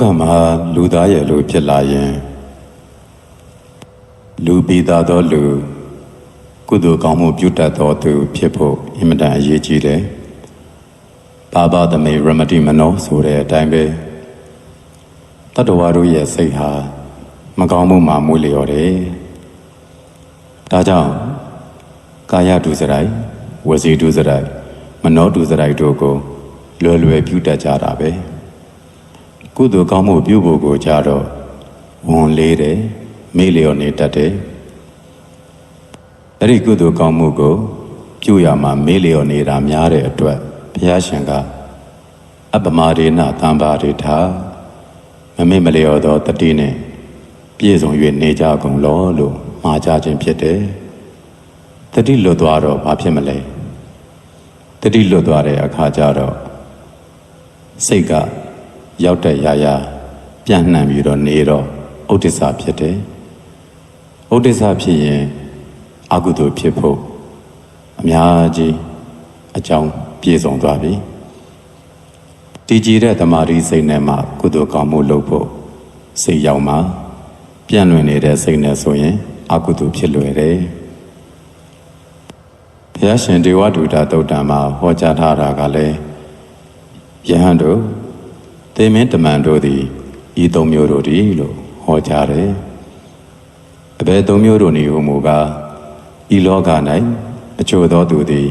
ကမှာလူသားရဲ့လူဖြစ်လာရင်လူပြီးသားသောလူကုသိုလ်ကောင်းမှုပြုတတ်သောသူဖြစ်ဖို့အင်မတန်အရေးကြီးတယ်။ဘာဘာသမေရမတိမနောဆိုတဲ့အတိုင်းပဲတတ္တဝါတို့ရဲ့စိတ်ဟာမကောင်းမှုမှမွေးလျော်တယ်။ဒါကြောင့်ကာယဒုစရိုက်ဝစီဒုစရိုက်မနောဒုစရိုက်တို့ကိုလွယ်လွယ်ပြုတတ်ကြတာပဲ။ ကုသိုလ်ကောင်းမှုပြုဖို့ကိုကြတော့ဝန်လေးတယ်မေ့လျော်နေတတ်တယ်အဲ့ဒီကုသိုလ်ကောင်းမှုကိုပြုရမှာမေ့လျော်နေတာများတဲ့အတွက်ဘုရားရှင်ကအပ္ပမဒေနသံပါရိထာမမေ့မလျော်သောတတိနဲ့ပြည့်စုံ၍နေကြကုန်လောလို့မှာကြခြင်းဖြစ်တယ်တတိလွတ်သွားတော့ဘာဖြစ်မလဲတတိလွတ်သွားတဲ့အခါကျတော့စိတ်က ရောက်တဲ့ရာရာပြန့်နှံ့ပြီးတော့နေတော့ဥဒိစ္စဖြစ်တယ်ဥဒိစ္စဖြစ်ရင်အကုသိုလ်ဖြစ်ဖို့အများကြီးအကြောင်းပြည့်စုံသွားပြီတည်ကြည်တဲ့တမာရီစိတ်နဲ့မှကုသိုလ်ကောင်းမှုလုပ်ဖို့စိတ်ရောက်မှပြန့်လွင်နေတဲ့စိတ်နဲ့ဆိုရင်အကုသိုလ်ဖြစ်လွယ်တယ်ဘုရားရှင်ဒေဝဒုတာတုတ်တံမှာဟောကြားထားတာကလည်းယဟန်တို့ သေမင်းတမန်တို့သည်ဤသုံးမျိုးတို့သည်လို့ဟောကြားတယ်အဘယ်သုံးမျိုးတို့နည်းဟုမူကားဤလောက၌အချို့သောသူသည်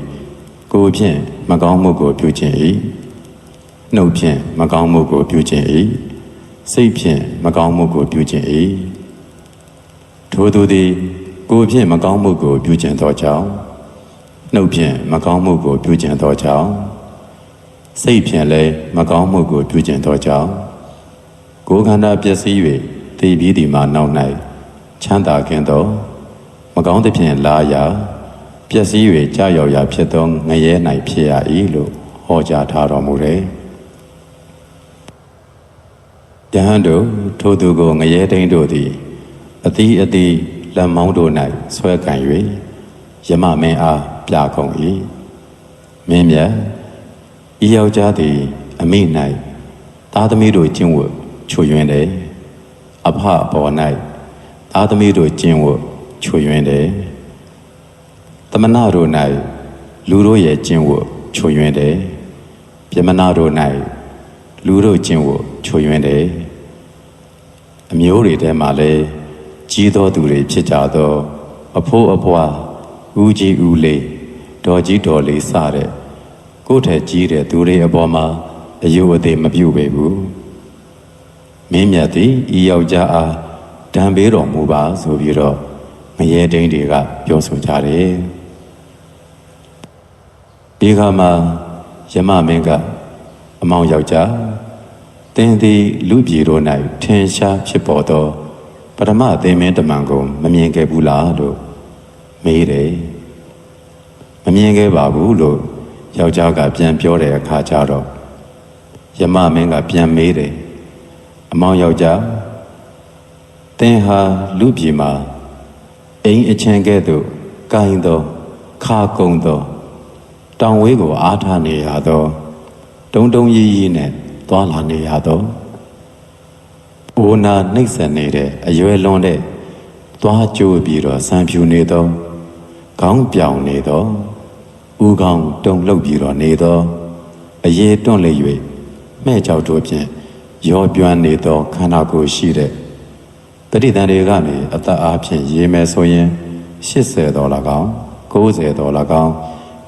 ကိုယ်ဖြင့်မကောင်းမှုကိုပြုခြင်း၏နှုတ်ဖြင့်မကောင်းမှုကိုပြုခြင်း၏စိတ်ဖြင့်မကောင်းမှုကိုပြုခြင်း၏ထိုသူသည် ကိုယ်ဖြင့်မကောင်းမှုကိုပြုခြင်းသောကြောင့်နှုတ်ဖြင့်မကောင်းမှုကိုပြုခြင်းသောကြောင့် စိတ်ဖြင့်လည်းမကောင်းမှုကိုပြုခြင်းသောကြောင့်ကိုယ်ခန္ဓာပျက်စီး၍တည်ပြီးဒီမှာနောက်၌ချမ်းသာခြင်းသောမကောင်းသဖြင့်လာရာပျက်စီး၍ကြာရောက်ရာဖြစ်သောငရဲ၌ဖြစ်ရ၏လို့ဟောကြားထားတော်မူတယ်။ယဟန်တို့ထိုသူကိုငရဲတိန်တို့သည်အသီးအသီးလက်မောင်းတို့၌ဆွဲကန်၍ယမမင်းအားပြကုန်၏။မင်းမြတ် ဤယောက်ျားသည် အမိ၌သားသမီးတို့ကျင့်ဝတ်ချွေယွင်းတယ်။အဖအပေါ်၌သားသမီးတို့ကျင့်ဝတ်ချွေယွင်းတယ်။တမနာတို့၌လူတို့ရဲ့ကျင့်ဝတ်ချွေယွင်းတယ်။ပြမနာတို့၌လူတို့ကျင့်ဝတ်ချွေယွင်းတယ်။အမျိုးတွေထဲမှာလည်းကြီးသောသူတွေဖြစ်ကြသော အဖိုးအဖွားဦးကြီးဦးလေးဒေါ်ကြီးဒေါ်လေးစတဲ့ ကိုယ်ထက်ကြီးတဲ့သူတွေအပေါ်မှာအယုအသေးမပြုတ်ပေဘူး။မင်းမြတ်သည်ဤယောက်ျားအားဒံပေးတော်မူပါဆိုပြီးတော့ငရဲတိန်တွေကပြောဆိုကြတယ်ဒီခါမှာယမမင်းကအမောင်ယောက်ျားတင်းသည်လူပြည်တို့၌ထင်ရှားဖြစ်ပေါ်သောပထမအသင်မင်းတမန်ကိုမမြင်ခဲ့ဘူးလားလို့မေးတယ်မမြင်ခဲ့ပါဘူးလို့ ယောက်ျားကပြန်ပြောတဲ့အခါကျတော့ယမမင်းကပြန်မေးတယ်အမောင်ယောက်ျားသင်ဟာလူပြည်မှာအိမ်အချင်ကဲ့သို့ကိုင်းသောခါကုံသောတောင်ဝေးကိုအားထားနေရသောတုံတုံရီရီနဲ့သွာလာနေရသောအိုနာနှိပ်စက်နေတဲ့အရွယ်လွန်တဲ့သွားကြိုးပြီးတော့ဆံဖြူနေသောခေါင်းပြောင်နေသော ဥကောင်းတုံလှုပ်ပြီးတော့နေသောအရေးတွန့်လေ၍မဲ့ကြောက်တို့ဖြင့်ရောပြွမ်းနေသောခန္ဓာကိုယ်ရှိတဲ့တတိတန်တွေကနေအသက်အားဖြင့်ရေးမယ်ဆိုရင်80ဒေါ်လာကောင်း90ဒေါ်လာကောင်း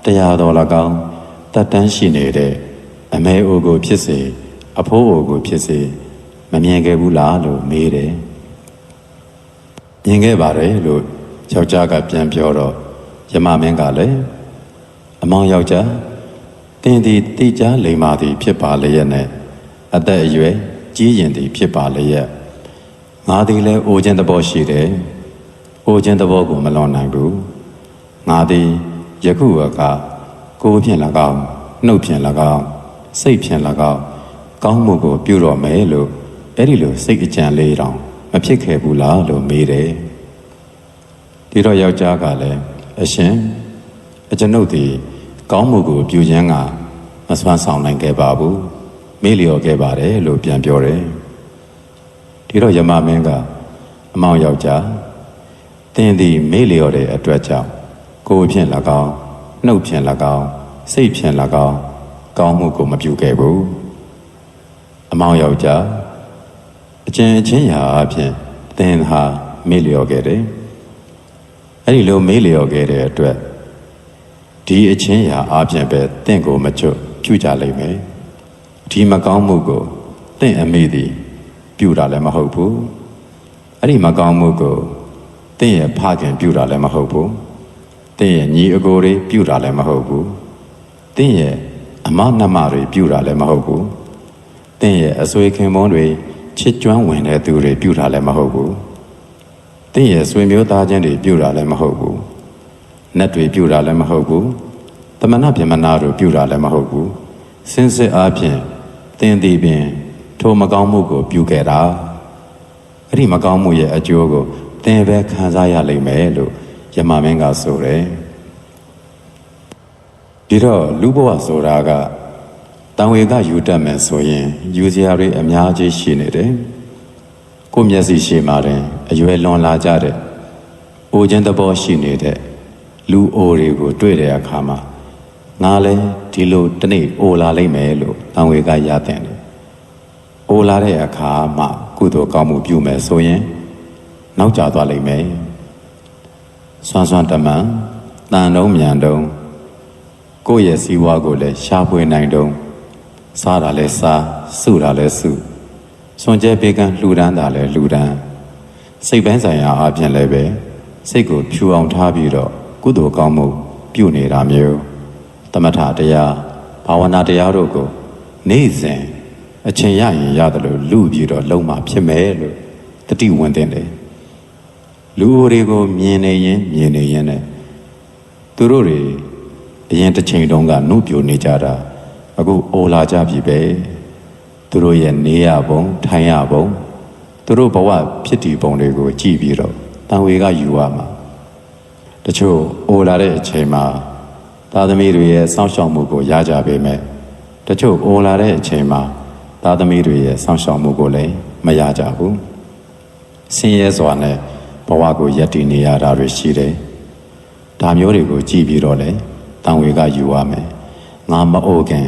100ဒေါ်လာကောင်းတက်တန်းရှိနေတဲ့အမဲအိုကိုဖြစ်စေအဖိုးအိုကိုဖြစ်စေမမြင်ခဲ့ဘူးလားလို့မေးတယ်မြင်ခဲ့ပါတယ်လို့ယောက်ျားကပြန်ပြောတော့ယမမင်းကလည်း အမောင်ယောက်ျားတင်းဒီတိကျလိမ္မာသည် ဖြစ်ပါလျက်နဲ့အသက်အရွယ်ကြီးရင်သည် ဖြစ်ပါလျက်ငါသည်လည်းအိုခြင်းသဘောရှိတယ်။အိုခြင်းသဘောကိုမလွန်နိုင်ဘူး။ငါသည်ယခုကကိုယ်ဖြင့်၎င်းနှုတ်ဖြင့်၎င်းစိတ်ဖြင့်၎င်းကောင်းမှုကို ပြုတော်မယ်လို့အဲ့ဒီလိုစိတ်အကြံလေးတောင်မဖြစ်ခဲ့ဘူးလားလို့မေးတယ်။ဒီတော့ယောက်ျားကလည်းအရှင်အကျွန်ုပ်သည် ကောင်းမှုကိုပြုခြင်းကမစွမ်းဆောင်နိုင်ခဲ့ပါဘူး။မေးလျော်ခဲ့ပါတယ်လို့ပြန်ပြောတယ်။ဒီတော့ယမမင်းကအမောင်ယောက်ျားတင်းသည်မေ့လျော်တဲ့အတွက်ကြောင့်ကိုယ်ဖြင့်၎င်းနှုတ်ဖြင့်၎င်းစိတ်ဖြင့်၎င်းကောင်းမှုကိုမပြုခဲ့ဘူးအမောင်ယောက်ျားအကျဉ်အချင်းရာအဖြစ်သင်ဟာမေ့လျော်ခဲ့တယ်အဲ့ဒီလိုမေ့လျော်ခဲ့တဲ့အတွက် ဒီအချင်းရာအဖြစ်ပဲတင့်ကိုမချွတ်ပြုကြလိမ့်မယ်ဒီမကောင်းမှုကိုတင့်အမိသည် ပြုတာလည်းမဟုတ်ဘူးအဲ့ဒီမကောင်းမှုကိုတင့်ရဲ့ဖခင်ပြုတာလည်းမဟုတ်ဘူးတင့်ရဲ့ညီအကိုတွေပြုတာလည်းမဟုတ်ဘူးတင့်ရဲ့အမနှမတွေပြုတာလည်းမဟုတ်ဘူးတင့်ရဲ့အဆွေခင်မုန်းတွေချစ်ကျွမ်းဝင်တဲ့သူတွေပြုတာလည်းမဟုတ်ဘူးတင့်ရဲ့ဆွေမျိုးသားချင်းတွေပြုတာလည်းမဟုတ်ဘူး နတ်တွေပြုတာလည်းမဟုတ်ဘူးတမနာပြမနာတို့ပြုတာလည်းမဟုတ်ဘူးစင်စစ်အားဖြင့်တင်းသည်ပင်ထိုမကောင်းမှုကိုပြုခဲ့တာအဲ့ဒီမကောင်းမှုရဲ့အကျိုးကိုသင်ပဲခံစားရလိမ့်မယ်လို့ယမမင်းကဆိုတယ်ဒီတော့လူဘဝဆိုတာကတံဝေကယူတတ်မယ်ဆိုရင်ယူစရာတွေအများကြီးရှိနေတယ်ကိုယ့်မျက်စိရှိမှတင်အရွယ်လွန်လာကြတဲ့အိုခြင်းသဘောရှိနေတဲ့ လူအိုတွေကိုတွေ့တဲ့အခါမှာငါလည်းဒီလိုတနေ့အိုလာလိမ့်မယ်လို့တံဝေကရတဲ့တယ်အိုလာတဲ့အခါမှကုသိုလ်ကောင်းမှုပြုမယ်ဆိုရင် နောက်ကျသွားလိမ့်မယ်ဆွမ်းဆွမ်းတမန်တန်တုံးမြန်တုံးကိုယ့်ရဲ့စီးပွားကိုလည်းရှားဖွေနိုင်တုံးစားတာလဲစားစုတာလဲစုစွန်ကျဲပေးကမ်းလှူဒန်းတာလဲလှူဒန်းစိတ်ပိုင်းဆိုင်ရာအပြင်လည်းပဲစိတ်ကိုဖြူအောင်ထားပြီးတော့ ကုသိုလ်ကောင်းမှုပြုနေတာမျိုးတမထတရားဘာဝနာတရားတို့ကိုနေ့စဉ်အချိန်ရရင်ရတယ်လို့လူပြီးတော့လုံးမဖြစ်မယ်လို့တတိဝင်တဲ့တယ်လူတွေကိုမြင်နေရင်မြင်နေရင်နဲ့သူတို့တွေအရင်တစ်ချိန်တုန်းကနှုတ်ပြနေကြတာအခုအိုလာကြပြီပဲသူတို့ရဲ့နေရပုံထိုင်ရပုံသူတို့ဘဝဖြစ်တည်ပုံတွေကိုကြည့်ပြီးတော့တန်ဝေကယူရမှာ တချို့အိုလာတဲ့အချိန်မှာသားသမီးတွေရဲ့စောင့်ရှောက်မှုကိုရကြပေမဲ့တချို့အိုလာတဲ့အချိန်မှာသားသမီးတွေရဲ့စောင့်ရှောက်မှုကိုလည်းမရကြဘူးဆင်းရဲစွာနဲ့ဘဝကိုယက်တည်နေရတာတွေရှိတယ်ဒါမျိုးတွေကိုကြည့်ပြီးတော့လေတန်ဝေကယူရမယ်ငါမအိုခင်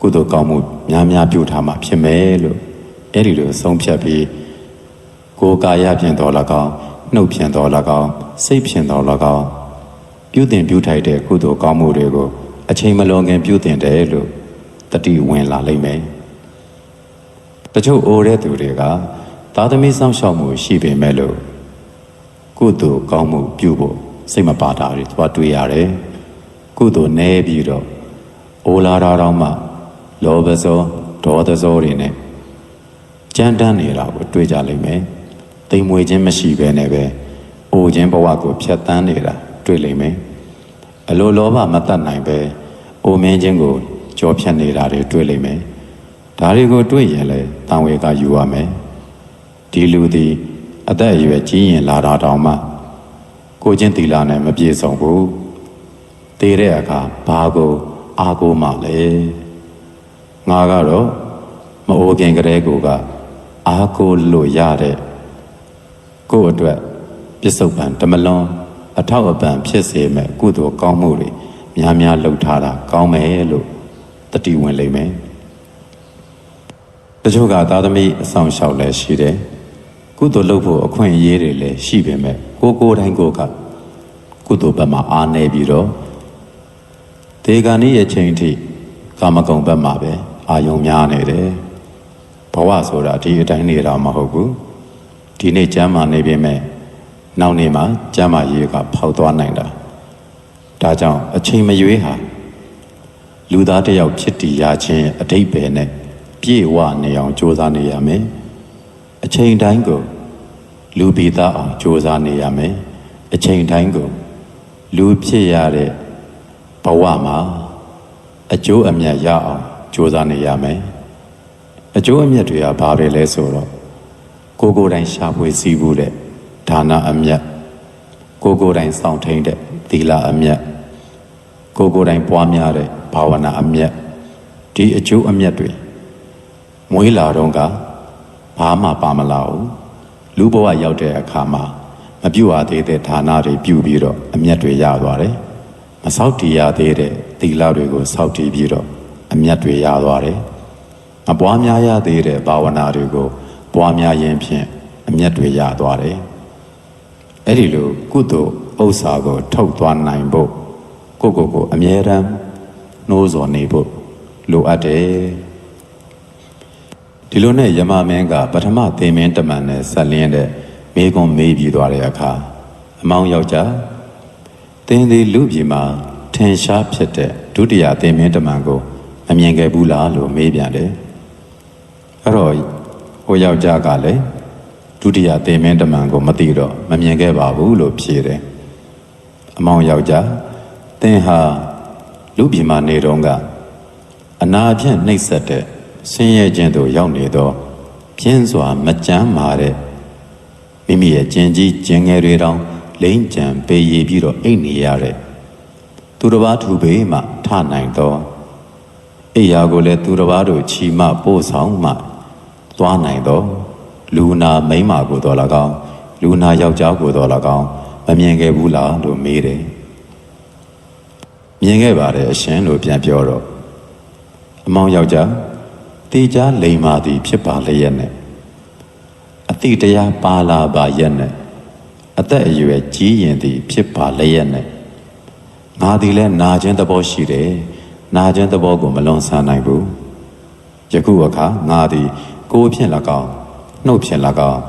ကုသိုလ်ကောင်းမှုများများပြုထားမှဖြစ်မယ်လို့အဲ့ဒီလိုဆုံးဖြတ်ပြီးကိုယ်ကာယဖြင့်တော်၎င်း နှုတ်ဖြင့်တော်၎င်းစိတ်ဖြင့်တော်၎င်းပြုတင်ပြုထိုက်တဲ့ကုသိုလ်ကောင်းမှုတွေကိုအချိန်မလွန်ခင်ပြုတင်တယ်လို့တတိဝင်လာလိမ့်မယ်တချို့အိုတဲ့သူတွေကသာသမီစောင့်ရှောက်မှုရှိပေမဲ့လို့ကုသိုလ်ကောင်းမှုပြုဖို့စိတ်မပါတာတွေသွားတွေ့ရတယ်ကုသိုလ်နည်းပြီးတော့အိုလာတာတော့မှလောဘဇောဒေါသဇောတွေနဲ့ကြမ်းတမ်းနေတာကိုတွေ့ကြလိမ့်မယ် တိမ်မွေခြင်းမရှိဘဲနဲ့ပဲအိုခြင်းဘဝကိုဖျက်ဆီးနေတာတွေ့လိမ့်မယ်အလိုလောဘမတတ်နိုင်ပဲအိုမင်းခြင်းကိုကြောဖြတ်နေတာတွေတွေ့လိမ့်မယ်ဒါတွေကိုတွေ့ရင်လေတန်ဝေကယူရမယ်ဒီလူသည်အသက်အရွယ်ကြီးရင်လာတာတောင်မှကိုချင်းတီလာနဲ့မပြေဆုံးဘူးတည်တဲ့အခါဘာကိုအာကိုမှလဲငါကတော့မအိုခင်ကလေးကိုကအာကိုလို့ရတဲ့ ကိုယ့်အတွက်ပြစ္ဆုတ်ပံတမလွန်အထောက်အပံ့ဖြစ်စေမဲ့ကုသိုလ်ကောင်းမှုတွေများများလုပ်ထားတာကောင်းမယ်လို့တတိဝင်လိမ့်မယ်တချို့ကသာသမီအဆောင်လျှောက်လည်းရှိတယ်ကုသိုလ်လုပ်ဖို့အခွင့်အရေးတွေလည်းရှိပေမဲ့ကိုကိုယ်တိုင်းကိုကကုသိုလ်ဘက်မှာအားနေပြီးတော့ဒေဂာနိရဲ့ချိန်ထိကာမဂုဏ်ဘက်မှာပဲအာယုံများနေတယ်ဘဝဆိုတာဒီအတိုင်းနေတာမဟုတ်ဘူး ဒီနေ့ကျမ်းမာနေပြီမဲ့နောက်နေ့မှာကျမ်းမာရေးကဖောက်သွားနိုင်တာဒါကြောင့်အချိန်မရွေးဟာလူသားတစ်ယောက်ဖြစ်တည်ရခြင်းအတိတ်ပဲနဲ့ပြေဝနေအောင်ကြိုးစားနေရမယ်အချိန်တိုင်းကိုလူပိသားအောင်ကြိုးစားနေရမယ်အချိန်တိုင်းကိုလူဖြစ်ရတဲ့ဘဝမှာအကျိုးအမြတ်ရအောင်ကြိုးစားနေရမယ်အကျိုးအမြတ်တွေကဘာပဲလဲဆိုတော့ ကိုကိုယ်တိုင်ရှာဖွေစည်းဘူးတဲ့ဒါနအမြတ်ကိုကိုယ်တိုင်စောင့်ထိန်တဲ့သီလအမြတ်ကိုကိုယ်တိုင်ပွားများတဲ့ဘာဝနာအမြတ်ဒီအကျိုးအမြတ်တွေမွေးလာတော့ကဘာမှပါမလာဘူးလူဘဝရောက်တဲ့အခါမှာမပြုတ်ရသေးတဲ့ဌာနတွေပြုပြီးတော့အမျက်တွေရသွားတယ်မဆောက်တည်ရသေးတဲ့သီလတွေကိုဆောက်တည်ပြီးတော့အမျက်တွေရသွားတယ်မပွားများရသေးတဲ့ဘာဝနာတွေကို ပွားများရင်ဖြင့်အမျက်တွေရသွားတယ်အဲ့ဒီလိုကုသိုလ်ဥစ္စာကိုထုတ်သွားနိုင်ဖို့ကိုယ့်ကိုယ်ကိုအမြဲတမ်းနှိုးဆော်နေဖို့လိုအပ်တယ်ဒီလိုနဲ့ယမမင်းကပထမသင်မင်းတမန်နဲ့ဆက်လင်းတဲ့မိကွန်မေးပြီးသွားတဲ့အခါအမောင်ယောက်ျားသင်သည်လူပြည်မှာထင်ရှားဖြစ်တဲ့ဒုတိယသင်မင်းတမန်ကိုမမြင်ခဲ့ဘူးလားလို့မေးပြန်တယ်အဲ့တော့ ဟိုယောက်ျားကလည်းဒုတိယသင်မင်းတမန်ကိုမသိတော့မမြင်ခဲ့ပါဘူးလို့ဖြေတယ်အမောင်ယောက်ျားသင်ဟာလူပြည်မှာနေတော့ကအနာဖြင့်နှိပ်စက်တဲ့ဆင်းရဲခြင်းတို့ရောက်နေသောပြင်းစွာမကြမ်းမာတဲ့မိမိရဲ့ကျင်ကြီးကျင်ငယ်တွေတောင်လိမ့်ကြံပေရပြီးတော့အိတ်နေရတဲ့သူတစ်ပါးသူဘေးမှထနိုင်သောအိယာကိုလည်းသူတစ်ပါးတို့ချီမပို့ဆောင်မှ သွားနိုင်သောလူနာမိန်းမကိုတော်၎င်းလူနာယောက်ျားကိုတော်၎င်းမမြင်ခဲ့ဘူးလားလို့မေးတယ်မြင်ခဲ့ပါတယ်အရှင်လို့ပြန်ပြောတော့အမောင်ယောက်ျားတေချာလိမ်မာသည်ဖြစ်ပါလျက်နဲ့အတိတရားပါလာပါရဲ့နဲ့အသက်အရွယ်ကြီးရင်သည်ဖြစ်ပါလျက်နဲ့ငါသည်လည်းနာခြင်းသဘောရှိတယ်နာခြင်းသဘောကိုမလွန်ဆန်နိုင်ဘူးယခုအခါငါသည် ကိုယ်ဖြင့်၎င်းနှုတ်ဖြင့်၎င်း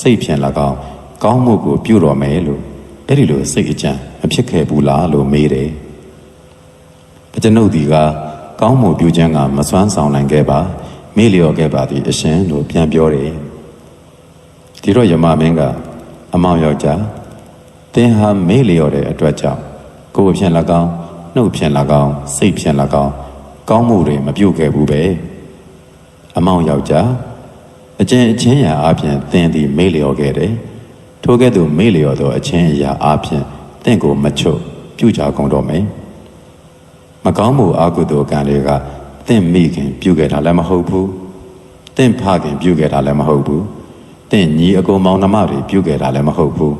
စိတ်ဖြင့်၎င်းကောင်းမှုကိုပြုတော်မယ်လို့အဲ့ဒီလိုစိတ်အကြံမဖြစ်ခဲ့ဘူးလားလို့မေးတယ်အကျွန်ုပ်ဒီကကောင်းမှုပြုခြင်းကမစွမ်းဆောင်နိုင်ခဲ့ပါမေ့လျော့ခဲ့ပါသည်အရှင်လို့ပြန်ပြောတယ်ဒီတော့ယမမင်းကအမောင်ယောက်ျားသင်ဟာမေ့လျော့တဲ့အတွက်ကြောင့်ကိုယ်ဖြင့်၎င်းနှုတ်ဖြင့်၎င်းစိတ်ဖြင့်၎င်းကောင်းမှုတွေမပြုခဲ့ဘူးပဲ အမောင်ယောက်ျားအကျင့်အချင်းရာအပြင်သင်သည်မေ့လျော့ခဲ့တယ်ထိုကဲ့သို့မေ့လျော့သောအချင်းအရာအပြင်သင်ကိုမချွတ်ပြုကြကုန်တော်မယ်မကောင်းမှုအကုသိုလ်ကံတွေကတင့်မိခင်ပြုခဲ့တာလည်းမဟုတ်ဘူးတင့်ဖခင်ပြုခဲ့တာလည်းမဟုတ်ဘူးတင့်ညီအကုန်မောင်နှမတွေပြုခဲ့တာလည်းမဟုတ်ဘူး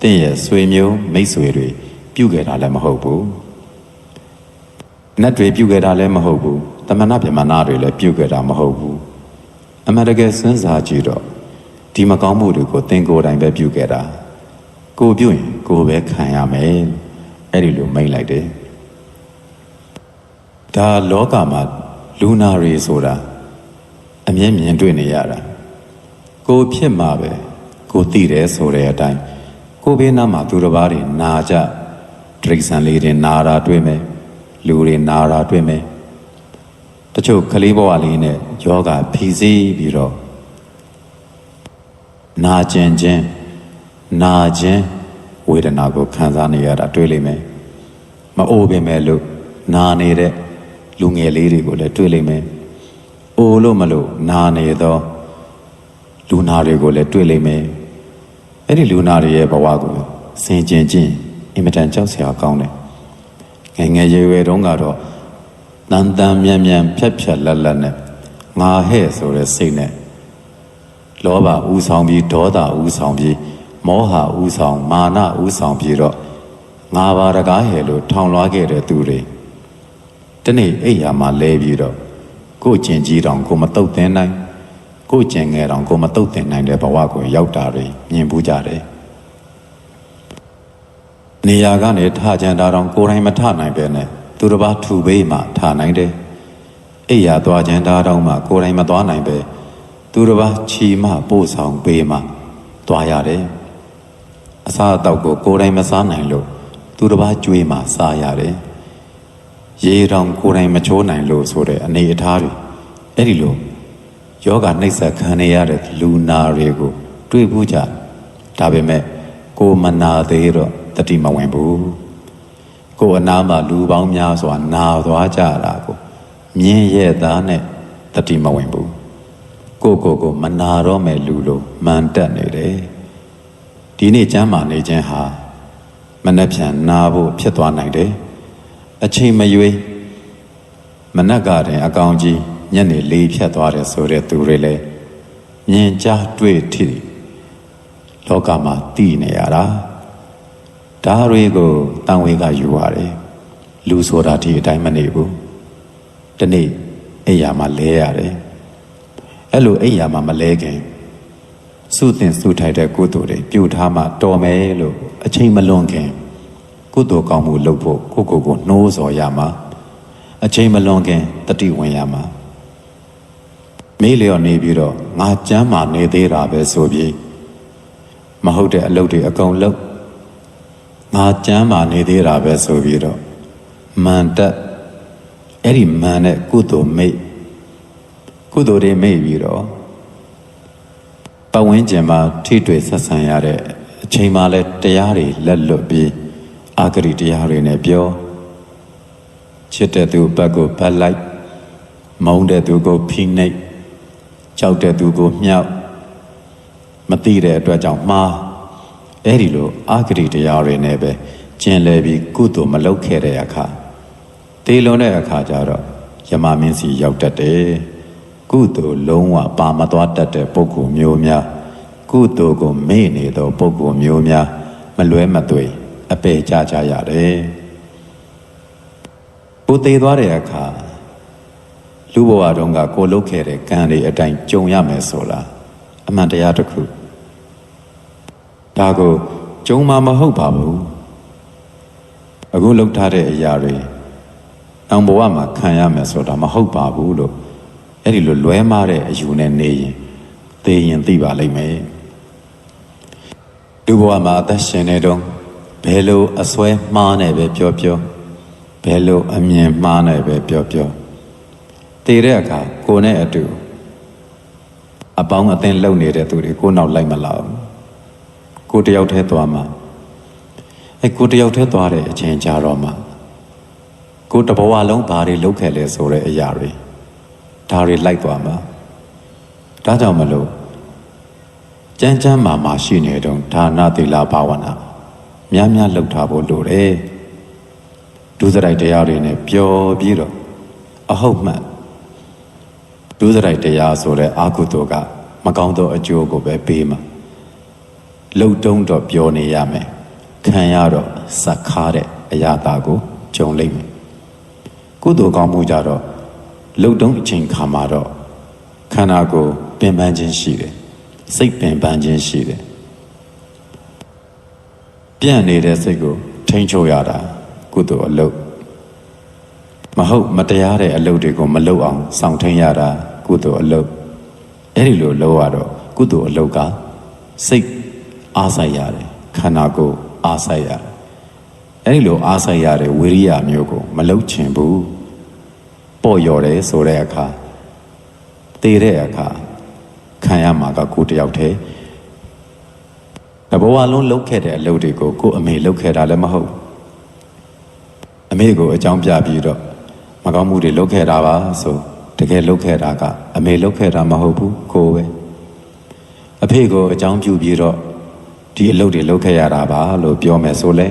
တင့်ရဲ့ဆွေမျိုးမိတ်ဆွေတွေပြုခဲ့တာလည်းမဟုတ်ဘူးနတ်တွေပြုခဲ့တာလည်းမဟုတ်ဘူး တမနာပြမနာတွေလည်းပြုခဲ့တာမဟုတ်ဘူးအမှန်တကယ်စဉ်းစားကြည့်တော့ဒီမကောင်းမှုတွေကိုသင်ကိုယ်တိုင်ပဲပြုခဲ့တာကိုပြုရင်ကိုပဲခံရမယ်အဲ့ဒီလိုမိတ်လိုက်တယ်ဒါလောကမှာလူနာတွေဆိုတာအမြဲမြင်တွေ့နေရတာကိုဖြစ်မှာပဲကိုသိတယ်ဆိုတဲ့အတိုင်းကိုဘေးနားမှာသူတစ်ပါးတွေနာကြဒရိษံလေးတွေနာတာတွေ့မယ်လူတွေနာတာတွေ့မယ် တချို့ကလေးဘဝလေးနဲ့ယောဂဖြီးစည်းပြီးတော့နာကျင်ခြင်းနာခြင်းဝေဒနာကိုခံစားနေရတာတွေ့လိမ့်မယ်မအိုးပင်မဲ့လို့နာနေတဲ့လူငယ်လေးတွေကိုလည်းတွေ့လိမ့်မယ်။အိုလို့မလို့နာနေသောလူနာတွေကိုလည်းတွေ့လိမ့်မယ်။အဲ့ဒီလူနာတွေရဲ့ဘဝကိုဆင်ကျင်ခြင်းအင်မတန်ကြောက်စရာကောင်းတယ်။ငယ်ငယ်ရွယ်ရွယ်တုန်းကတော့ တန်တန်မြန်မြန်ဖြက်ဖြက်လက်လက်နဲ့ငါဟဲ့ဆိုတဲ့စိတ်နဲ့လောဘဥဆောင်ပြီးဒေါသဥဆောင်ပြီးမောဟဥဆောင်မာနဥဆောင်ပြီးတော့ငါပါတကားဟဲ့လို့ထောင်လွှားခဲ့တဲ့သူတွေတနေ့အိယာမှာလဲပြီးတော့ကို့ကျင်ကြီးတောင်ကိုမတုတ်သင်နိုင်ကို့ကျင်ငယ်တောင်ကိုမတုတ်သင်နိုင်တဲ့ဘဝကိုရောက်တာတွေမြင်ဘူးကြတယ်နေရာကနေထကြံတာတောင်ကိုယ်တိုင်မထနိုင်ပဲနဲ့ သူတစ်ပါးထူပေးမှထနိုင်တယ်အိယာသွားကြံတာတောင်မှကိုယ်တိုင်မသွားနိုင်ပဲသူတစ်ပါးချီမှပို့ဆောင်ပေးမှသွားရတယ်အစားအသောက်ကိုကိုယ်တိုင်မစားနိုင်လို့သူတစ်ပါးကြွေးမှစားရတယ်ရေတောင်ကိုယ်တိုင်မချိုးနိုင်လို့ဆိုတဲ့အနေအထားတွေအဲ့ဒီလိုယောဂနှိပ်စက်ခံနေရတဲ့လူနာတွေကိုတွေ့ဘူးကြဒါပေမဲ့ကိုမနာသေးတော့တတိမဝင်ဘူး ကိုအနာမှာလူပေါင်းများစွာနာသွားကြတာကိုမြင်ရသားနဲ့တတိမဝင်ဘူးကိုကိုကိုမနာတော့မဲ့လူလိုမှန်တက်နေတယ်ဒီနေ့ကျမ်းမာနေခြင်းဟာမနှက်ဖြန်နာဖို့ဖြစ်သွားနိုင်တယ်အချိန်မရွေးမနက်ကတည်းအကောင်ကြီးညနေလေးဖြတ်သွားတယ်ဆိုတဲ့သူတွေလည်းမြင်ကြားတွေ့ထိလောကမှာတည်နေရတာ ဒါတွေကိုတန်ဝေကယူရတယ်လူဆိုတာဒီအတိုင်းမနေဘူးဒီနေ့အိယာမှာလဲရတယ်အဲ့လိုအိယာမှာမလဲခင်စုတင်စုထိုက်တဲ့ကုသိုလ်တွေပြုထားမှတော်မယ်လို့အချိန်မလွန်ခင်ကုသိုလ်ကောင်းမှုလုပ်ဖို့ကိုယ့်ကိုယ်ကိုနှိုးဆော်ရမှာအချိန်မလွန်ခင်တတိဝင်ရမှာမေးလျော်နေပြီးတော့ငါကြမ်းမာနေသေးတာပဲဆိုပြီးမဟုတ်တဲ့အလုပ်တွေအကုန်လုပ် ငါကြမ်းမာနေသေးတာပဲဆိုပြီးတော့မန်တက်အဲ့ဒီမန်တဲ့ကုသိုလ်မိတ်ကုသိုလ်တွေမိတ်ပြီးတော့ပတ်ဝန်းကျင်မှာထိတွေ့ဆက်ဆံရတဲ့အချိန်မှလည်းတရားတွေလက်လွတ်ပြီးအာဂရိတရားတွေနဲ့ပြောချစ်တဲ့သူဘက်ကိုပတ်လိုက်မုန်းတဲ့သူကိုဖိနှိပ်ကြောက်တဲ့သူကိုမြှောက်မသိတဲ့အတွက်ကြောင့်မှား အဲ့ဒီလိုအာဂရိတရားတွေနဲ့ပဲကျင်လည်ပြီးကုသိုလ်မလုပ်ခဲ့တဲ့အခါတေလွန်တဲ့အခါကျတော့ယမမင်းစီရောက်တတ်တယ်ကုသိုလ်လုံးဝပါမသွားတတ်တဲ့ပုဂ္ဂိုလ်မျိုးများကုသိုလ်ကိုမေ့နေသောပုဂ္ဂိုလ်မျိုးများမလွဲမသွေအပေကြကြရတယ်ကိုသေးသွားတဲ့အခါလူဘဝတုန်းကကိုလုတ်ခဲ့တဲ့ကံတွေအတိုင်းကြုံရမယ်ဆိုတာအမှန်တရားတစ်ခု ဒါကိုကြုံမှာမဟုတ်ပါဘူးအခုလုတ်ထားတဲ့အရာတွေတောင်ဘဝမှာခံရမယ်ဆိုတာမဟုတ်ပါဘူးလို့အဲ့ဒီလိုလွဲမားတဲ့အယူနဲ့နေရင်သိရင်သိပါလိမ့်မယ်လူဘဝမှာအသက်ရှင်နေတော့ဘယ်လိုအစွဲမှားနေပဲပြောပြောဘယ်လိုအမြင်မှားနေပဲပြောပြောတည်တဲ့အခါကိုနဲ့အတူအပေါင်းအသင်းလုံနေတဲ့သူတွေကိုနောက်လိုက်မလာဘူး ကိုတယောက်တည်းသွားမှာအဲကိုတယောက်တည်းသွားတဲ့အချိန်ကြာတော့မှကိုတဘဝလုံးဘာတွေလုပ်ခဲ့လဲဆိုတဲ့အရာတွေဒါတွေလိုက်သွားမှာဒါကြောင့်မလို့ကြမ်းကြမ်းမာမာရှိနေတော့ဒါနသီလဘာဝနာများများလှုပ်ထားဖို့လိုတယ်ဒုစရိုက်တရားတွေနဲ့ပျော်ပြီးတော့အဟုတ်မှန်ဒုစရိုက်တရားဆိုတဲ့အာကုသိုလ်ကမကောင်းသောအကျိုးကိုပဲပေးမှာ လှုပ်တုံးတော့ပျော်နေရမယ်ခံရတော့စက်ခါတဲ့အရာတာကိုကြုံလိမ့်မယ်ကုသိုလ်ကောင်းမှုကြတော့လှုပ်တုံးအချိန်ခါမှာတော့ခန္ဓာကိုယ်ပင်ပန်းခြင်းရှိတယ်စိတ်ပင်ပန်းခြင်းရှိတယ်ပြန့်နေတဲ့စိတ်ကိုထိန်းချုပ်ရတာကုသိုလ်အလုပ်မဟုတ်မတရားတဲ့အလုပ်တွေကိုမလုပ်အောင်စောင့်ထိန်ရတာကုသိုလ်အလုပ်အဲ့ဒီလိုလုပ်ရတော့ကုသိုလ်အလုပ်ကစိတ် အားဆိုင်ရတယ်ခန္ဓာကိုယ်အားဆိုင်ရတယ်အဲ့ဒီလိုအားဆိုင်ရတဲ့ဝိရိယမျိုးကို မလုပ်ချင်ဘူးပေါ့လျော်တယ်ဆိုတဲ့အခါတည်တဲ့အခါခံရမှာကကိုယ်တယောက်တည်းတဘဝလုံးလုပ်ခဲ့တဲ့အလုပ်တွေကိုကိုယ်အမေလုပ်ခဲ့တာလည်းမဟုတ်အမေကိုအကြောင်းပြပြီးတော့မကောင်းမှုတွေလုပ်ခဲ့တာပါဆိုတကယ်လုပ်ခဲ့တာကအမေလုပ်ခဲ့တာမဟုတ်ဘူးကိုယ်ပဲအဖေကိုအကြောင်းပြုပြီးတော့ ဒီအလုပ်တွေလုပ်ခဲ့ရတာပါလို့ပြောမယ်ဆိုလဲ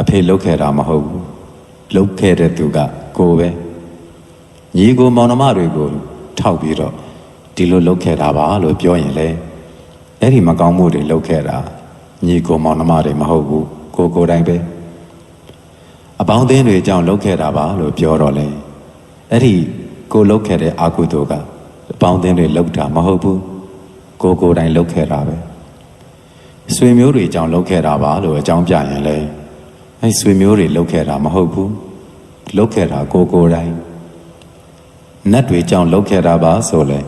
အဖေလုပ်ခဲ့တာမဟုတ်ဘူးလုပ်ခဲ့တဲ့သူကကိုယ်ပဲညီကိုမောင်နှမတွေကိုထောက်ပြီးတော့ဒီလိုလုပ်ခဲ့တာပါလို့ပြောရင်လေအဲ့ဒီမကောင်းမှုတွေလုပ်ခဲ့တာညီကိုမောင်နှမတွေမဟုတ်ဘူးကိုကိုယ်တိုင်ပဲအပေါင်းအသင်းတွေအကြောင်းလုပ်ခဲ့တာပါလို့ပြောတော့လေအဲ့ဒီကိုလုပ်ခဲ့တဲ့အာကုသိုလ်ကအပေါင်းအသင်းတွေလုပ်တာမဟုတ်ဘူးကိုကိုယ်တိုင်လုပ်ခဲ့တာပဲ ဆွေမျိုးတွေအကြောင်းလုပ်ခဲ့တာပါလို့အကြောင်းပြရင်လေအဲ့ဆွေမျိုးတွေလုပ်ခဲ့တာမဟုတ်ဘူးလုပ်ခဲ့တာကိုကိုယ်တိုင်နတ်တွေကြောင့်လုပ်ခဲ့တာပါဆိုလဲ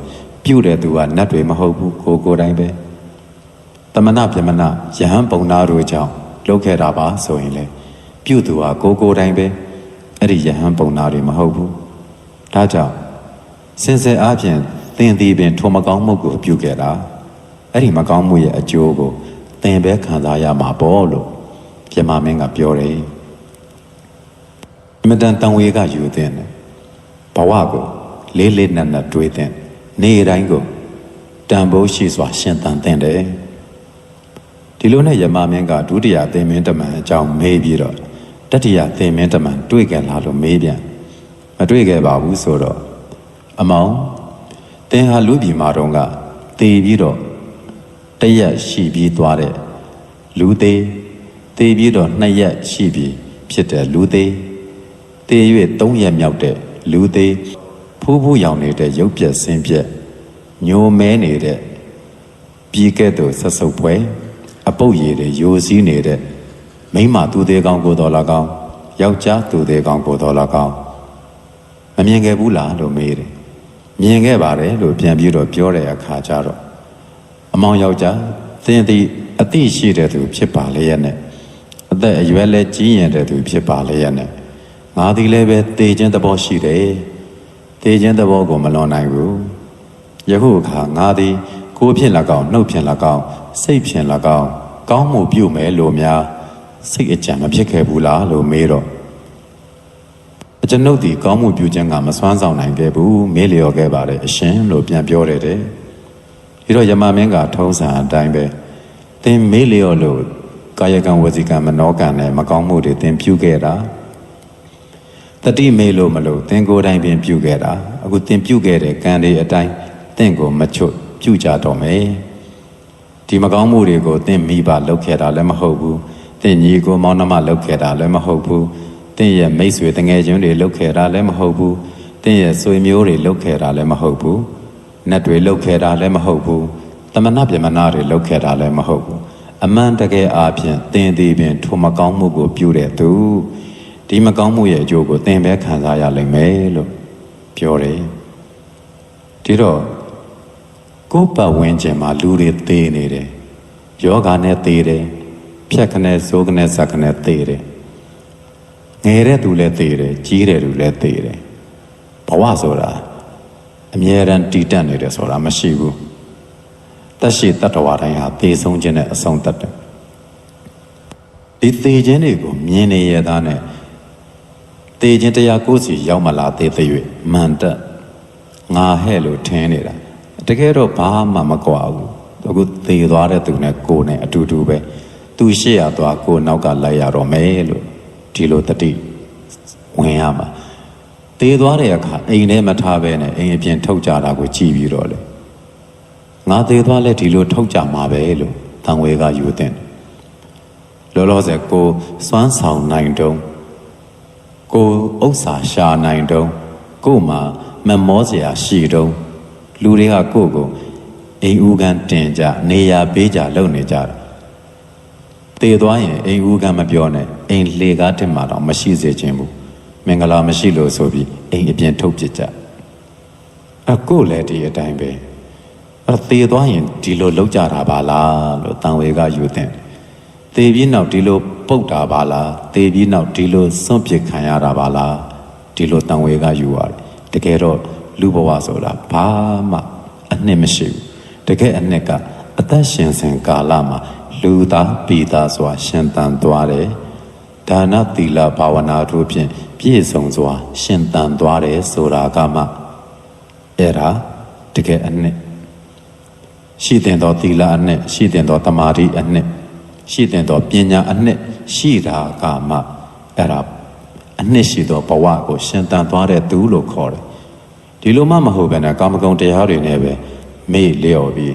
ပြုတ်တဲ့သူကနတ်တွေမဟုတ်ဘူးကိုကိုယ်တိုင်ပဲတမနာပြမနာယဟန်ပုံနာတို့ကြောင့်လုပ်ခဲ့တာပါဆိုရင်လေပြုတ်သူကကိုကိုယ်တိုင်ပဲအဲ့ဒီယဟန်ပုံနာတွေမဟုတ်ဘူးဒါကြောင့်စင်စစ်အားဖြင့်သင်သည်ပင်ထိုမကောင်းမှုကိုပြုခဲ့တာအဲ့ဒီမကောင်းမှုရဲ့အကျိုးကို သင်ပဲခံစားရမှာပေါ့လို့ပြမမင်းကပြောတယ်အမတန်တန်ဝေကယူတဲ့ဘဝကိုလေးလေးနက်နက်တွေးတဲ့နေ့တိုင်းကိုတန်ဖိုးရှိစွာ ရှင်သန်တဲ့တယ်ဒီလိုနဲ့ယမမင်းကဒုတိယသင်မင်းတမန်အကြောင်းမေးပြီးတော့တတိယသင်မင်းတမန်တွေ့ကြလားလို့မေးပြန်မတွေ့ခဲ့ပါဘူးဆိုတော့အမောင်သင်ဟာလူပြည်မှာတော့ကတည်ပြီးတော့ တရက်ရှိပြီးသွားတဲ့လူသေးတည်ပြီးတော့နှစ်ရက်ရှိပြီးဖြစ်တဲ့လူသေးတည်၍သုံးရက်မြောက်တဲ့လူသေးဖူးဖူးရောင်နေတဲ့ရုပ်ပြက်ဆင်းပြက်ညိုမဲနေတဲ့ပြီးကဲ့သို့ဆက်ဆုပ်ပွဲ အပုတ်ရည်တွေယိုစည်းနေတဲ့မိမသူသေးကောင်းကိုတော်လာကောင်းယောက်ျားသူသေးကောင်းကိုတော်လာကောင်းမမြင်ခဲ့ဘူးလားလို့မေးတယ်မြင်ခဲ့ပါတယ်လို့ပြန်ပြီးတော့ပြောတဲ့အခါကျတော့ အမောင်ယောက်ျားသင်သည်အသိရှိတဲ့သူဖြစ်ပါလေရဲ့နဲ့အသက်အရွယ်လည်းကြီးရင်တဲ့သူဖြစ်ပါလေရဲ့နဲ့ငါသည်လည်းပဲတေခြင်းသဘောရှိတယ်တေခြင်းသဘောကိုမလွန်နိုင်ဘူးယခုအခါငါသည်ကိုယ်ဖြင့်၎င်းနှုတ်ဖြင့်၎င်းစိတ်ဖြင့်၎င်းကောင်းမှုပြုမယ်လို့များစိတ်အကြံမဖြစ်ခဲ့ဘူးလားလို့မေးတော့အကျွန်ုပ်ဒီကောင်းမှုပြုခြင်းကမစွမ်းဆောင်နိုင်ခဲ့ဘူးမေးလျော်ခဲ့ပါတယ်အရှင်လို့ပြန်ပြောတယ်တဲ့ ဒီတော့ယမမင်းကထုံးစံအတိုင်းပဲသင်မေးလျော်လို့ကာယကံဝစီကံမနောကံနဲ့မကောင်းမှုတွေသင်ပြုခဲ့တာတတိမေးလို့မလို့သင်ကိုယ်တိုင်ပင်ပြုခဲ့တာအခုသင်ပြုခဲ့တဲ့ကံတွေအတိုင်းသင်ကိုမချွတ်ပြုကြတော့မယ်ဒီမကောင်းမှုတွေကိုသင်မိဘလုပ်ခဲ့တာလည်းမဟုတ်ဘူးသင်ညီကိုမောင်နှမလုပ်ခဲ့တာလည်းမဟုတ်ဘူးတင့်ရဲ့မိတ်ဆွေတငယ်ချင်းတွေလုပ်ခဲ့တာလည်းမဟုတ်ဘူးတင့်ရဲ့ဆွေမျိုးတွေလုပ်ခဲ့တာလည်းမဟုတ်ဘူး နတ်တွေလုပ်ခဲ့တာလည်းမဟုတ်ဘူးတမနာပြမနာတွေလုပ်ခဲ့တာလည်းမဟုတ်ဘူးအမှန်တကယ်အားဖြင့်တင်သည်ပင်ထိုမကောင်းမှုကို ပြုတဲ့သူဒီမကောင်းမှုရဲ့အကျိုးကိုသင်ပဲခံစားရလိမ့်မယ်လို့ပြောတယ်ဒီတော့ကိုယ်ပတ်ဝန်းကျင်မှာလူတွေသေနေတယ်ယောဂာနဲ့သေတယ်ဖြက်ခနဲ့ဇိုးခနဲ့ဇက်ခနဲ့သေတယ်ငယ်တဲ့သူလည်းသိတယ်ကြီးတဲ့သူလည်းသိတယ်ဘဝဆိုတာ အမြဲတမ်းတည်တတ်နေတယ်ဆိုတာမရှိဘူးတက်ရှိတတ္တဝါတိုင်းဟာသေဆုံးခြင်းနဲ့အဆုံးတတ်တယ်ဒီသေခြင်းတွေကိုမြင်နေရသားနဲ့သေခြင်းတရားကိုယ်စီရောက်မလာသေးသေး၍မန်တက်ငါဟဲ့လို့ထင်းနေတာတကယ်တော့ဘာမှမကွာဘူးအခုသေသွားတဲ့သူနဲ့ကိုယ်နဲ့အတူတူပဲသူရှေ့ရသွားကိုယ်နောက်ကလိုက်ရတော့မယ်လို့ဒီလိုတတိဝင်ရမှာ တေးသွားတဲ့အခါအိမ်ထဲမထားဘဲနဲ့အိမ်အပြင်ထုတ်ကြတာကိုကြည့်ပြီးတော့လေငါသေးသွားလဲဒီလိုထုတ်ကြမှာပဲလို့တန်ဝဲကယူတဲ့လောလောဆယ်ကိုစွမ်းဆောင်နိုင်တုံးကိုဥစ္စာရှာနိုင်တုံးကို့မှာမမောစရာရှိတုံးလူတွေကကိုယ့်ကိုအိမ်ဦးကန်တင်ကြနေရာပေးကြလုပ်နေကြတယ်တည်သွားရင်အိမ်ဦးကမပြောနဲ့အိမ်လေကားတက်မှာတော့မရှိစေခြင်းဘူး မင်္ဂလာမရှိလို့ဆိုပြီးအိမ်အပြင်ထုတ်ပစ်ကြအခုလည်းဒီအတိုင်းပဲအဲ့တော့တည်သွားရင်ဒီလိုလောက်ကြတာပါလားလို့တန်ဝေကယူတဲ့တည်ပြီးနောက်ဒီလိုပုတ်တာပါလားတည်ပြီးနောက်ဒီလိုစွန့်ပစ်ခံရတာပါလားဒီလိုတန်ဝေကယူရတယ်တကယ်တော့လူဘဝဆိုတာဘာမှအနှစ်မရှိဘူးတကယ်အနှစ်ကအသက်ရှင်စဉ်ကာလမှာလူသားပြည်သားစွာရှင်သန်သွားတယ် ဒါနသီလဘာဝနာတို့ဖြင့်ပြည့်စုံစွာ ရှင်သန်သွားတယ်ဆိုတာကမှအဲ့ဒါတကယ်အနှစ်ရှိတဲ့သောသီလအနှစ်ရှိတဲ့သောတမာတိအနှစ်ရှိတဲ့သောပညာအနှစ်ရှိတာကမှအဲ့ဒါအနှစ်ရှိသောဘဝကို ရှင်သန်သွားတဲ့သူလို့ခေါ်တယ်ဒီလိုမှမဟုတ်ဘဲနဲ့ကာမဂုဏ်တရားတွေနဲ့ပဲမေ့လျော့ပြီး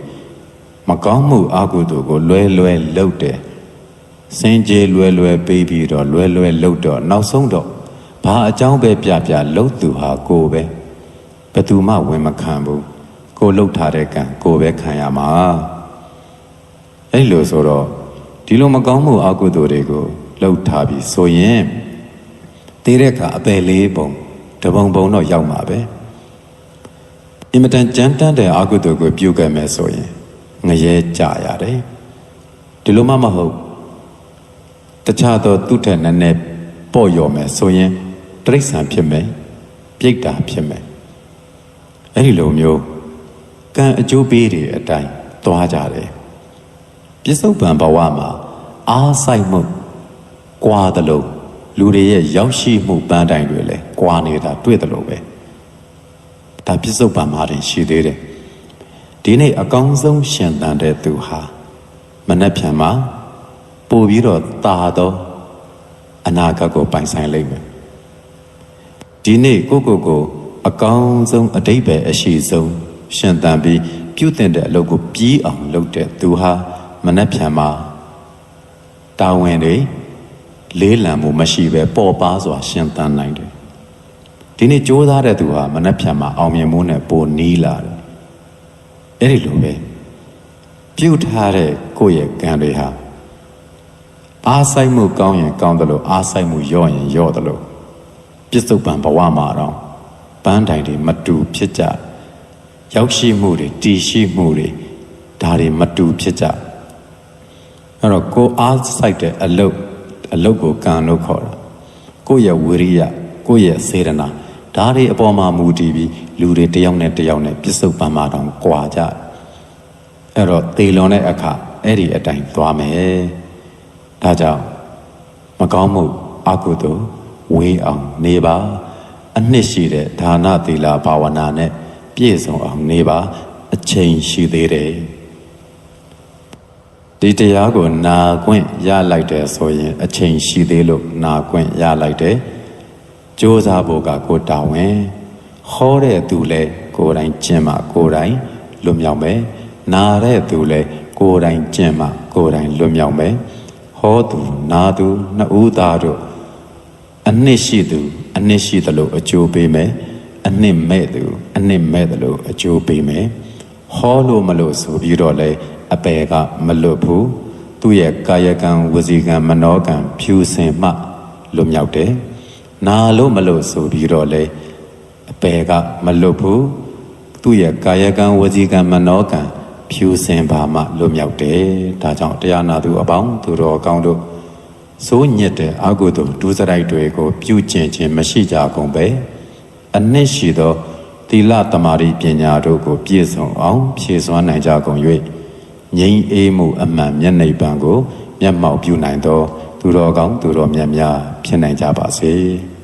မကောင်းမှုအကုသိုလ်ကိုလွဲလွဲလှုပ်တယ် စင်ကြေလွယ်လွယ်ပေးပြီးတော့လွယ်လွယ်လှုပ်တော့နောက်ဆုံးတော့ဘာအကြောင်းပဲပြပြလှုပ်သူဟာကိုယ်ပဲဘယ်သူမှဝင်မခံဘူးကိုယ်လှုပ်ထားတဲ့ကံကိုယ်ပဲခံရမှာအဲ့လိုဆိုတော့ဒီလိုမကောင်းမှုအကုသိုလ်တွေကိုလှုပ်ထားပြီးဆိုရင်တည်တဲ့အခါအပယ်လေးပုံတပုံပုံတော့ရောက်မှာပဲအင်မတန်ကြမ်းတမ်းတဲ့အကုသိုလ်ကိုပြုခဲ့မယ်ဆိုရင်ငရဲကြရတယ်ဒီလိုမှမဟုတ် တခြားသောသူ့ထက်နည်းနည်းပေါ့လျော်မယ်ဆိုရင်တိရစ္ဆာန်ဖြစ်မယ်ပြိတ္တာဖြစ်မယ်အဲ့ဒီလိုမျိုးကံအကျိုးပေးတွေအတိုင်းသွားကြတယ်ပြစ္ဆုတ်ပံဘဝမှာအားဆိုင်မှုကွာသလိုလူတွေရဲ့ရောက်ရှိမှုပန်းတိုင်တွေလည်းကွာနေတာတွေ့သလိုပဲဒါပြစ္ဆုတ်ပံမှာတင်ရှိသေးတယ်ဒီနေ့အကောင်းဆုံးရှင်သန်တဲ့သူဟာမနှက်ဖြန်မှာ ပို့ပြီးတော့ตาတော့အနာဂတ်ကိုပိုင်ဆိုင်လိမ့်မယ်ဒီနေ့ကိုကိုကို အကောင်းဆုံးအတိတ်ပဲအရှိဆုံးရှင်သန်ပြီးပြုတ်တင်တဲ့အလုပ်ကိုပြီးအောင်လုပ်တဲ့သူဟာမနှက်ဖြန်မှာတာဝန်တွေလေးလံမှုမရှိပဲပေါ်ပါစွာ ရှင်သန်နိုင်တယ်ဒီနေ့ကြိုးစားတဲ့သူဟာမနှက်ဖြန်မှာအောင်မြင်မှုနဲ့ပိုနီးလာတယ်အဲ့ဒီလိုပဲပြုတ်ထားတဲ့ကိုယ့်ရဲ့ကံတွေဟာ အားဆိုင်မှုကောင်းရင်ကောင်းတယ်လို့အားဆိုင်မှုယော့ရင်ယော့တယ်လို့ပြစ္ဆုတ်ပံဘဝမှာတော့ပန်းတိုင်တွေမတူဖြစ်ကြရောက်ရှိမှုတွေတည်ရှိမှုတွေဒါတွေမတူဖြစ်ကြအဲ့တော့ကိုအားဆိုင်တဲ့အလုတ်အလုတ်ကိုကံလို့ခေါ်တာကိုယ့်ရဲ့ဝိရိယကိုယ့်ရဲ့စေတနာဒါတွေအပေါ်မှာမူတည်ပြီးလူတွေတစ်ယောက်နဲ့တစ်ယောက်နဲ့ပြစ္ဆုတ်ပံမှာတောင်ကြွာကြတယ်အဲ့တော့သေလွန်တဲ့အခါအဲ့ဒီအတိုင်းသွားမယ် ဒါကြောင့်မကောင်းမှုအကုသိုလ်ဝေးအောင်နေပါ အနှစ်ရှိတဲ့ဒါနသီလဘာဝနာနဲ့ပြည့်စုံအောင်နေပါ အချိန်ရှိသေးတယ်ဒီတရားကိုနာခွင့်ရလိုက်တယ်ဆိုရင် အချိန်ရှိသေးလို့နာခွင့်ရလိုက်တယ်ကြိုးစားဖို့ကကိုယ်တာဝန်ဟောတဲ့သူလဲကိုယ်တိုင်ကျင့်မှကိုယ်တိုင်လွတ်မြောက်မယ်နာတဲ့သူလဲကိုယ်တိုင်ကျင့်မှကိုယ်တိုင်လွတ်မြောက်မယ် ဟောသူနာသူနှစ်ဦးသားတို့အနှစ်ရှိသူအနှစ်ရှိသလိုအကျိုးပေးမယ်အနှစ်မဲ့သူအနှစ်မဲ့သလိုအကျိုးပေးမယ်ဟောလို့မလို့ဆိုပြီးတော့လဲအပယ်ကမလွတ်ဘူးသူ့ရဲ့ကာယကံဝစီကံမနောကံဖြူစင်မှလွတ်မြောက်တယ်နာလို့မလို့ဆိုပြီးတော့လဲအပယ်ကမလွတ်ဘူးသူ့ရဲ့ကာယကံဝစီကံမနောကံ ဖြူစင်ပါမှလွတ်မြောက်တယ်ဒါကြောင့်တရားနာသူအပေါင်းသူတော်ကောင်းတို့စိုးညစ်တဲ့အကုသိုလ်ဒုစရိုက်တွေကို ပြုကျင့်ခြင်းမရှိကြကုန်ပဲအနှစ်ရှိသောသီလတမာရီပညာတို့ကို ပြည့်စုံအောင် ဖြည့်စွမ်းနိုင်ကြကုန်၍ငြိမ်းအေးမှုအမှန်မျက်နှိပ်ပံကို မျက်မှောက်ပြုနိုင်သော သူတော်ကောင်းသူတော်မြတ်များဖြစ်နိုင်ကြပါစေ။